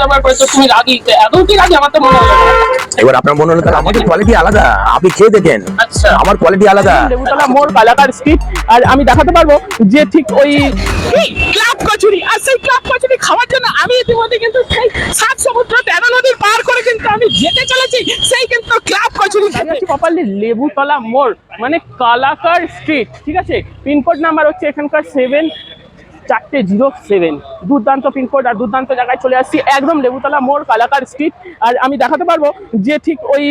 দেওয়ার পরে তো তুমি রাগি এত কি রাগি? আমার তো মনে হলো এবার আপনার মনে হলো তাহলে আমাদের কোয়ালিটি আলাদা। আপনি খেয়ে দেখেন। আচ্ছা। আমার কোয়ালিটি আলাদা। লেবুতলা মোড় কালাকার স্ট্রিট আর আমি দেখাতে পারব যে ঠিক ওই ক্লাব কচুরি আর সেই ক্লাব কচুরি খাওয়ার জন্য আমি ইতিমধ্যে কিন্তু সেই সাত সমুদ্র তেরো নদীর পার করে কিন্তু আমি যেতে চলেছি। সেই কিন্তু ক্লাব কচুরি প্রপারলি লেবুতলা মোড় মানে কালাকার স্ট্রিট ঠিক আছে? পিনকোড নাম্বার হচ্ছে এখানকার সেভেন চারটে জিরো সেভেন। দুর্দান্ত পিনকোড আর দুর্দান্ত জায়গায় চলে আসছি একদম লেবুতলা মোড় কালাকার স্ট্রিট আর আমি দেখাতে পারব যে ঠিক ওই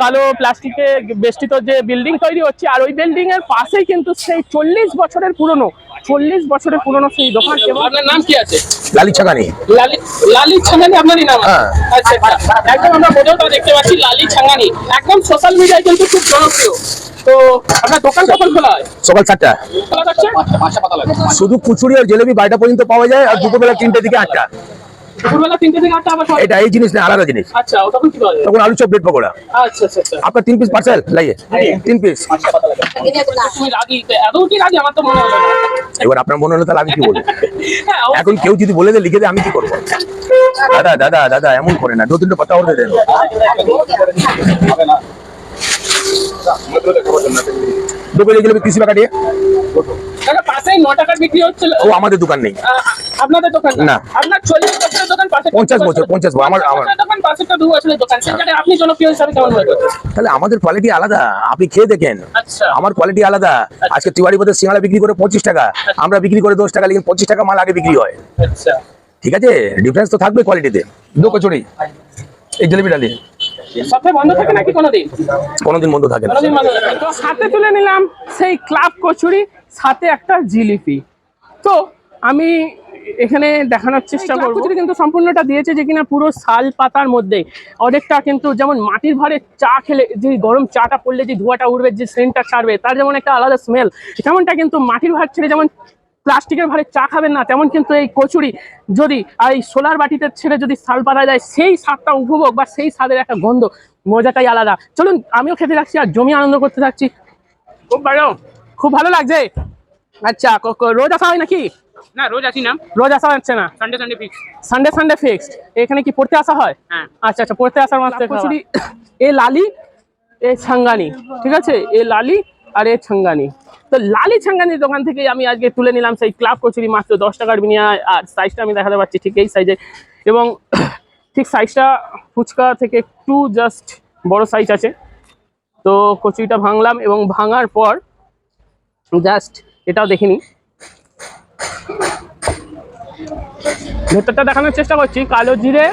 কালো প্লাস্টিকে বেষ্টিত যে বিল্ডিং তৈরি হচ্ছে আর ওই বিল্ডিং এর পাশেই কিন্তু সেই চল্লিশ বছরের পুরনো চল্লিশ বছরের পুরনো সেই দোকান আপনার নাম কি আছে? লালি ছাগানি। লালি লালি ছাঙ্গানি আপনারই নাম হ্যাঁ। আচ্ছা আচ্ছা। একদম আমরা বোঝাও দেখতে পাচ্ছি লালি ছাঙ্গানি একদম সোশ্যাল মিডিয়ায় কিন্তু খুব জনপ্রিয়। তো আপনার দোকান কখন খোলা হয়? সকাল শুধু কুচুরি আর জিলেবি বারোটা পর্যন্ত পাওয়া যায় আর দুপুরবেলা তিনটে থেকে আটটা। তিনটে থেকে আটটা এটা এই জিনিস না আলাদা জিনিস। আচ্ছা তখন কি পাওয়া যায় তখন আলু চপ ব্রেড পকোড়া। আচ্ছা আচ্ছা আপনার তিন পিস পার্সেল লাইয়ে তিন পিস মনে। এবার আপনার মনে হলো তাহলে আমি কি বলব হ্যাঁ, এখন কেউ যদি বলে দেয় লিখে দেয় আমি কি করব? দাদা দাদা দাদা এমন করে না। দু তিনটে কথা বলতে দেন পাশেই ন বিক্রি হচ্ছিল। ও আমাদের দোকান নেই। আপনাদের দোকান না। আপনার চল্লিশ বছরের দোকান পাশে পঞ্চাশ বছর, পঞ্চাশ বছর, আমার- আমার- দোকান পাশেরটা দু বছরের দোকান। সেখানে আপনি জনপ্রিয় হিসাবে কেমন হয়ে তাহলে আমাদের কোয়ালিটি আলাদা। আপনি খেয়ে দেখেন। আচ্ছা। আমার কোয়ালিটি আলাদা। আজকে তিওয়ারি পথে সিঙ্গালা বিক্রি করে পঁচিশ টাকা। আমরা বিক্রি করে দশ টাকা লেকিন পঁচিশ টাকা মাল আগে বিক্রি হয়। আচ্ছা। ঠিক আছে? ডিফারেন্স তো থাকবে কোয়ালিটিতে দু কচুরি। এই জিলিপি ডালি সপ্তাহে বন্ধ থাকে নাকি কোনোদিন? কোনোদিন বন্ধ থাকে না। তো হাতে তুলে নিলাম সেই ক্লাব কচুরি সাথে একটা জিলিপি। তো আমি এখানে দেখানোর চেষ্টা করব। কচুরি কিন্তু সম্পূর্ণটা দিয়েছে যে কিনা পুরো শাল পাতার মধ্যে। অনেকটা কিন্তু যেমন মাটির ঘরে চা খেলে যে গরম চাটা পড়লে যে ধোঁয়াটা উঠবে যে সেন্টটা ছাড়বে তার যেমন একটা আলাদা স্মেল তেমনটা কিন্তু মাটির ভাত ছেড়ে যেমন প্লাস্টিকের ভারে চা খাবেন না তেমন কিন্তু এই কচুরি যদি আর এই সোলার বাটিতে ছেড়ে যদি শাল পাতা যায় সেই স্বাদটা উপভোগ বা সেই স্বাদের একটা গন্ধ মজাটাই আলাদা। চলুন আমিও খেতে থাকছি আর জমি আনন্দ করতে থাকছি। খুব ভালো। খুব ভালো লাগছে? আচ্ছা রোজ আসা হয় নাকি? না রোজ আসি না। রোজ আসা হচ্ছে না? Sunday Sunday fix Sunday Sunday fixed এখানে কি পড়তে আসা হয়? হ্যাঁ। আচ্ছা আচ্ছা পড়তে আসার মাত্র কচুরি। এ লালি এ ছাঙ্গানি ঠিক আছে? এ লালি আর এ ছাঙ্গানি। তো লালি ছাঙ্গানির দোকান থেকে আমি আজকে তুলে নিলাম। সেই ক্লাব কচুরি মাত্র দশ টাকার বিনিময়, আর সাইজটা আমি দেখাতে পাচ্ছি ঠিক এই সাইজে এবং ঠিক সাইজটা ফুচকা থেকে একটু জাস্ট বড় সাইজ আছে। তো কচুরিটা ভাঙলাম এবং ভাঙার পর জাস্ট এটাও দেখিনি। ভেতরটা দেখানোর চেষ্টা করছি। কালো জিরে,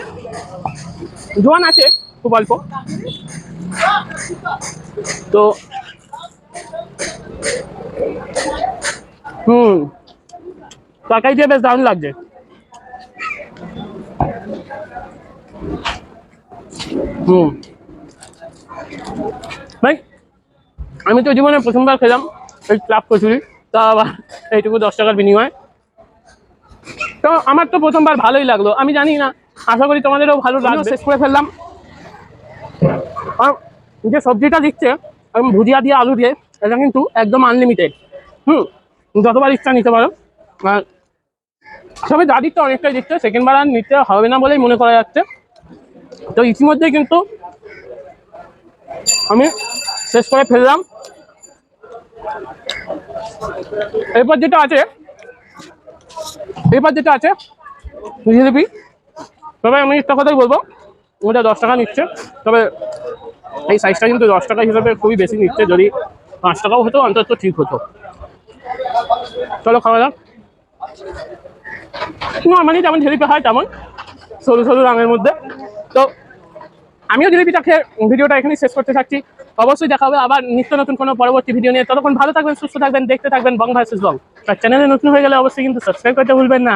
জোয়ান আছে খুব অল্প। তো হুম। তরকারি দিয়ে বেশ দারুণ লাগছে। হুম। ভাই আমি তো জীবনে প্রথমবার খেলাম এই ক্লাব কচুরি তা আবার এইটুকু দশ টাকার বিনিময়। তো আমার তো প্রথমবার ভালোই লাগল আমি জানি না আশা করি তোমাদেরও ভালো লাগবে। শেষ করে ফেললাম। আর যে সবজিটা দিচ্ছে একদম ভুজিয়া দিয়ে আলু দিয়ে, এটা কিন্তু একদম আনলিমিটেড হুম, যতবার ইচ্ছা নিতে পারো। আর যা দিচ্ছে অনেকটাই দিচ্ছে সেকেন্ড বার আর নিতে হবে না বলেই মনে করা যাচ্ছে। তো ইতিমধ্যেই কিন্তু আমি শেষ করে ফেললাম। এরপর যেটা আছে, এরপর যেটা আছে জিলিপি তবে আমি একটা কথাই বলব, ওটা দশ টাকা নিচ্ছে। তবে এই সাইজটা কিন্তু দশ টাকা হিসাবে খুবই বেশি নিচ্ছে। যদি পাঁচ টাকাও হতো, অন্তত ঠিক হতো। চলো খাওয়া যাক। নর্মালি যেমন জিলিপি হয় তেমন, সরু সরু রঙের মধ্যে। তো আমিও জিলিপিটা খেয়ে ভিডিওটা এখানেই শেষ করতে থাকছি। অবশ্যই দেখা হবে আবার নিত্য নতুন কোনো পরবর্তী ভিডিও নিয়ে। ততক্ষণ ভালো থাকবেন, সুস্থ থাকবেন, দেখতে থাকবেন বং ভার্সেস বং চ্যানেলে নতুন হয়ে গেলে অবশ্যই কিন্তু সাবস্ক্রাইব করতে ভুলবেন না।